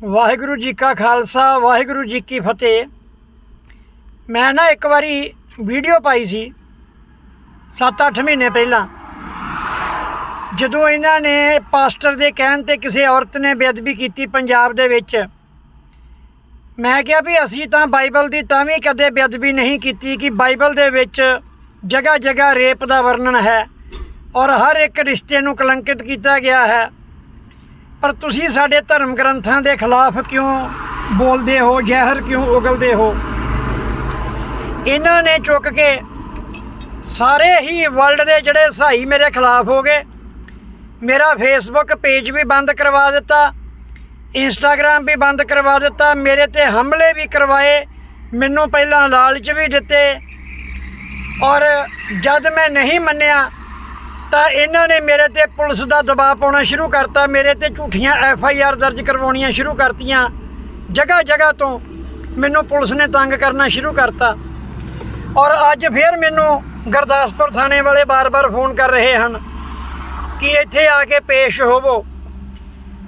ਵਾਹਿਗੁਰੂ ਜੀ ਕਾ ਖਾਲਸਾ, ਵਾਹਿਗੁਰੂ ਜੀ ਕੀ ਫਤਿਹ। ਮੈਂ ਨਾ ਇੱਕ ਵਾਰੀ ਵੀਡੀਓ ਪਾਈ ਸੀ 7-8 ਮਹੀਨੇ ਪਹਿਲਾਂ। ਜਦੋਂ ਇਹਨਾਂ ਨੇ ਪਾਸਟਰ ਦੇ ਕਹਿਣ ਤੇ ਕਿਸੇ ਔਰਤ ਨੇ ਬੇਅਦਬੀ ਕੀਤੀ ਪੰਜਾਬ ਦੇ ਵਿੱਚ, ਮੈਂ ਕਿਹਾ ਵੀ ਅਸੀਂ ਤਾਂ ਬਾਈਬਲ ਦੀ ਤਾਂ ਵੀ ਕਦੇ ਬੇਅਦਬੀ ਨਹੀਂ ਕੀਤੀ ਕਿ ਬਾਈਬਲ ਦੇ ਵਿੱਚ ਜਗ੍ਹਾ ਜਗ੍ਹਾ ਰੇਪ ਦਾ ਵਰਣਨ ਹੈ ਔਰ ਹਰ ਇੱਕ ਰਿਸ਼ਤੇ ਨੂੰ ਕਲੰਕਿਤ ਕੀਤਾ ਗਿਆ ਹੈ। ਪਰ ਤੁਸੀਂ ਸਾਡੇ ਧਰਮ ਗ੍ਰੰਥਾਂ ਦੇ ਖਿਲਾਫ ਕਿਉਂ ਬੋਲਦੇ ਹੋ, ਜ਼ਹਿਰ ਕਿਉਂ ਉਗਲਦੇ ਹੋ? ਇਹਨਾਂ ਨੇ ਚੁੱਕ ਕੇ ਸਾਰੇ ਹੀ ਵਰਲਡ ਦੇ ਜਿਹੜੇ ਸਹਾਈ ਮੇਰੇ ਖਿਲਾਫ ਹੋ ਗਏ। ਮੇਰਾ ਫੇਸਬੁੱਕ ਪੇਜ ਵੀ ਬੰਦ ਕਰਵਾ ਦਿੱਤਾ ਇੰਸਟਾਗ੍ਰam ਵੀ ਬੰਦ ਕਰਵਾ ਦਿੱਤਾ, ਮੇਰੇ ਤੇ ਹਮਲੇ ਵੀ ਕਰਵਾਏ, ਮੈਨੂੰ ਪਹਿਲਾਂ ਲਾਲਚ ਵੀ ਦਿੱਤੇ। ਔਰ ਜਦ ਮੈਂ ਨਹੀਂ ਮੰਨਿਆ ਤਾਂ ਇਹਨਾਂ ਨੇ ਮੇਰੇ ਤੇ ਪੁਲਿਸ ਦਾ ਦਬਾਅ ਪਾਉਣਾ ਸ਼ੁਰੂ ਕਰਤਾ। ਮੇਰੇ ਤੇ ਝੂਠੀਆਂ ਐਫ ਆਈ ਆਰ ਦਰਜ ਕਰਵਾਉਣੀਆਂ ਸ਼ੁਰੂ ਕਰਤੀਆਂ। ਜਗ੍ਹਾ ਜਗ੍ਹਾ ਤੋਂ ਮੈਨੂੰ ਪੁਲਿਸ ਨੇ ਤੰਗ ਕਰਨਾ ਸ਼ੁਰੂ ਕਰਤਾ। ਔਰ ਅੱਜ ਫਿਰ ਮੈਨੂੰ ਗੁਰਦਾਸਪੁਰ ਥਾਣੇ ਵਾਲੇ ਬਾਰ-ਬਾਰ ਫੋਨ ਕਰ ਰਹੇ ਹਨ ਕਿ ਇੱਥੇ ਆ ਕੇ ਪੇਸ਼ ਹੋਵੋ।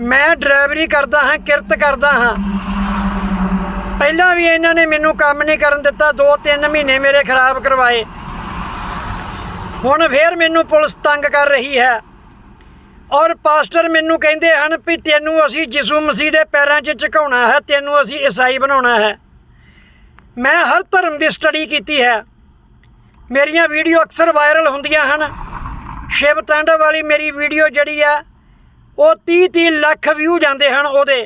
ਮੈਂ ਡਰਾਈਵਰੀ ਕਰਦਾ ਹਾਂ, ਕਿਰਤ ਕਰਦਾ ਹਾਂ। ਪਹਿਲਾਂ ਵੀ ਇਹਨਾਂ ਨੇ ਮੈਨੂੰ ਕੰਮ ਨਹੀਂ ਕਰਨ ਦਿੱਤਾ। 2-3 ਮਹੀਨੇ ਮੇਰੇ ਖਰਾਬ ਕਰਵਾਏ। ਹੁਣ ਫੇਰ ਮੈਨੂੰ ਪੁਲਿਸ ਤੰਗ ਕਰ ਰਹੀ ਹੈ। ਔਰ ਪਾਸਟਰ ਮੈਨੂੰ ਕਹਿੰਦੇ ਹਨ ਵੀ ਤੈਨੂੰ ਅਸੀਂ ਯਿਸੂ ਮਸੀਹ ਦੇ ਪੈਰਾਂ 'ਚ ਝੁਕਾਉਣਾ ਹੈ, ਤੈਨੂੰ ਅਸੀਂ ਈਸਾਈ ਬਣਾਉਣਾ ਹੈ। ਮੈਂ ਹਰ ਧਰਮ ਦੀ ਸਟੱਡੀ ਕੀਤੀ ਹੈ। ਮੇਰੀਆਂ ਵੀਡੀਓ ਅਕਸਰ ਵਾਇਰਲ ਹੁੰਦੀਆਂ ਹਨ। ਸ਼ਿਵ ਤਾਂਡਵ ਵਾਲੀ ਮੇਰੀ ਵੀਡੀਓ ਜਿਹੜੀ ਆ, ਉਹ 30 30 ਲੱਖ ਵਿਊ ਜਾਂਦੇ ਹਨ ਉਹਦੇ।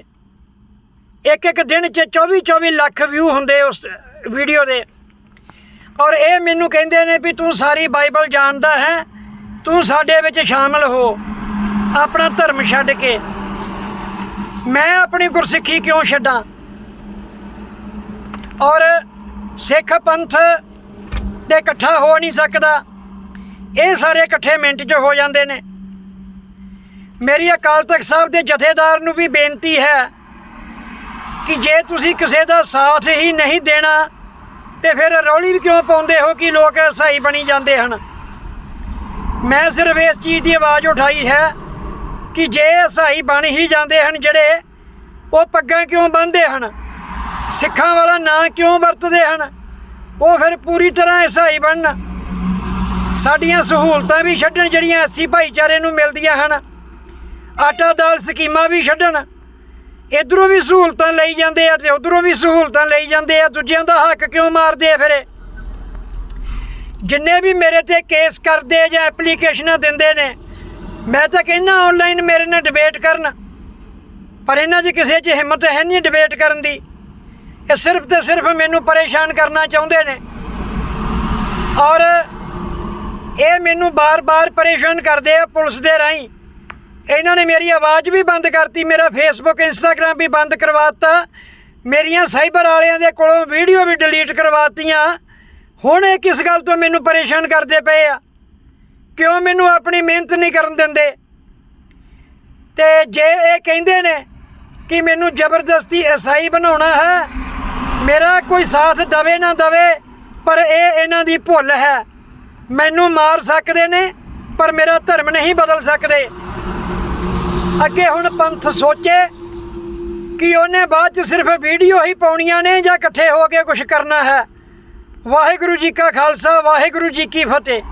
ਇੱਕ ਇੱਕ ਦਿਨ 'ਚ 24 24 ਲੱਖ ਵਿਊ ਹੁੰਦੇ ਉਸ ਵੀਡੀਓ ਦੇ। ਔਰ ਇਹ ਮੈਨੂੰ ਕਹਿੰਦੇ ਨੇ ਵੀ ਤੂੰ ਸਾਰੀ ਬਾਈਬਲ ਜਾਣਦਾ ਹੈ, ਤੂੰ ਸਾਡੇ ਵਿੱਚ ਸ਼ਾਮਲ ਹੋ, ਆਪਣਾ ਧਰਮ ਛੱਡ ਕੇ। ਮੈਂ ਆਪਣੀ ਗੁਰਸਿੱਖੀ ਕਿਉਂ ਛੱਡਾਂ? ਔਰ ਸਿੱਖ ਪੰਥ ਦੇ ਇਕੱਠਾ ਹੋ ਨਹੀਂ ਸਕਦਾ। ਇਹ ਸਾਰੇ ਇਕੱਠੇ ਮਿੰਟ 'ਚ ਹੋ ਜਾਂਦੇ ਨੇ। ਮੇਰੀ ਅਕਾਲ ਤਖਤ ਸਾਹਿਬ ਦੇ ਜਥੇਦਾਰ ਨੂੰ ਵੀ ਬੇਨਤੀ ਹੈ ਕਿ ਜੇ ਤੁਸੀਂ ਕਿਸੇ ਦਾ ਸਾਥ ਹੀ ਨਹੀਂ ਦੇਣਾ ਤੇ ਫਿਰ ਰੌਲੀ ਵੀ ਕਿਉਂ ਪਾਉਂਦੇ ਹੋ ਕਿ ਲੋਕ ਸਹੀ ਬਣੀ ਜਾਂਦੇ ਹਨ? ਮੈਂ ਸਿਰਫ ਇਸ ਚੀਜ਼ ਦੀ ਆਵਾਜ਼ ਉਠਾਈ ਹੈ ਕਿ ਜੇ ਸਹੀ ਬਣ ਹੀ ਜਾਂਦੇ ਹਨ ਜਿਹੜੇ, ਉਹ ਪੱਗਾਂ ਕਿਉਂ ਬੰਨ੍ਹਦੇ ਹਨ? ਸਿੱਖਾਂ ਵਾਲਾ ਨਾਂ ਕਿਉਂ ਵਰਤਦੇ ਹਨ? ਉਹ ਫਿਰ ਪੂਰੀ ਤਰ੍ਹਾਂ ਇਸਾਈ ਬਣਨ। ਸਾਡੀਆਂ ਸਹੂਲਤਾਂ ਵੀ ਛੱਡਣ, ਜਿਹੜੀਆਂ ਐਸੀ ਭਾਈਚਾਰੇ ਨੂੰ ਮਿਲਦੀਆਂ ਹਨ। ਆਟਾ ਦਾਲ ਸਕੀਮਾਂ ਵੀ ਛੱਡਣ। ਇਧਰੋਂ ਵੀ ਸਹੂਲਤਾਂ ਲਈ ਜਾਂਦੇ ਆ ਤੇ ਉਧਰੋਂ ਵੀ ਸਹੂਲਤਾਂ ਲਈ ਜਾਂਦੇ ਆ, ਦੂਜਿਆਂ ਦਾ ਹੱਕ ਕਿਉਂ ਮਾਰਦੇ ਆ ਫਿਰ ਜਿੰਨੇ ਵੀ ਮੇਰੇ ਤੇ ਕੇਸ ਕਰਦੇ ਜਾਂ ਐਪਲੀਕੇਸ਼ਨਾਂ ਦਿੰਦੇ ਨੇ, ਮੈਂ ਤਾਂ ਕਹਿੰਦਾ ਆਨਲਾਈਨ ਮੇਰੇ ਨਾਲ ਡਿਬੇਟ ਕਰਨ, ਪਰ ਇਹਨਾਂ 'ਚ ਕਿਸੇ 'ਚ ਹਿੰਮਤ ਹੈ ਨਹੀਂ ਡਿਬੇਟ ਕਰਨ ਦੀ। ਇਹ ਸਿਰਫ ਤੇ ਸਿਰਫ ਮੈਨੂੰ ਪਰੇਸ਼ਾਨ ਕਰਨਾ ਚਾਹੁੰਦੇ ਨੇ। ਔਰ ਇਹ ਮੈਨੂੰ ਬਾਰ-ਬਾਰ ਪਰੇਸ਼ਾਨ ਕਰਦੇ ਆ ਪੁਲਿਸ ਦੇ ਰਾਹੀਂ। ਇਹਨਾਂ ਨੇ ਮੇਰੀ ਆਵਾਜ਼ ਵੀ ਬੰਦ ਕਰਤੀ, ਮੇਰਾ ਫੇਸਬੁੱਕ ਇੰਸਟਾਗ੍ਰam ਵੀ ਬੰਦ ਕਰਵਾਤਾ। ਮੇਰੀਆਂ ਸਾਈਬਰ ਵਾਲਿਆਂ ਦੇ ਕੋਲੋਂ ਵੀਡੀਓ ਵੀ ਡਿਲੀਟ ਕਰਵਾਤੀਆਂ। ਹੁਣ ਇਹ ਕਿਸ ਗੱਲ ਤੋਂ ਮੈਨੂੰ ਪਰੇਸ਼ਾਨ ਕਰਦੇ ਪਏ ਆ? ਕਿਉਂ ਮੈਨੂੰ ਆਪਣੀ ਮਿਹਨਤ ਨਹੀਂ ਕਰਨ ਦਿੰਦੇ? ਤੇ ਜੇ ਇਹ ਕਹਿੰਦੇ ਨੇ ਕਿ ਮੈਨੂੰ ਜ਼ਬਰਦਸਤੀ ਈਸਾਈ ਬਣਾਉਣਾ ਹੈ, ਮੇਰਾ ਕੋਈ ਸਾਥ ਦਵੇ ਨਾ ਦਵੇ, ਪਰ ਇਹ ਇਹਨਾਂ ਦੀ ਭੁੱਲ ਹੈ। ਮੈਨੂੰ ਮਾਰ ਸਕਦੇ ਨੇ ਪਰ ਮੇਰਾ ਧਰਮ ਨਹੀਂ ਬਦਲ ਸਕਦੇ। ਅੱਗੇ ਹੁਣ ਪੰਥ ਸੋਚੇ ਕਿ ਉਹਨੇ ਬਾਅਦ ਚ ਸਿਰਫ ਵੀਡੀਓ ਹੀ ਪਾਉਣੀਆਂ ਨੇ ਜਾਂ ਇਕੱਠੇ ਹੋ ਕੇ ਕੁਝ ਕਰਨਾ ਹੈ। ਵਾਹਿਗੁਰੂ ਜੀ ਕਾ ਖਾਲਸਾ, ਵਾਹਿਗੁਰੂ ਜੀ ਕੀ ਫਤਿਹ।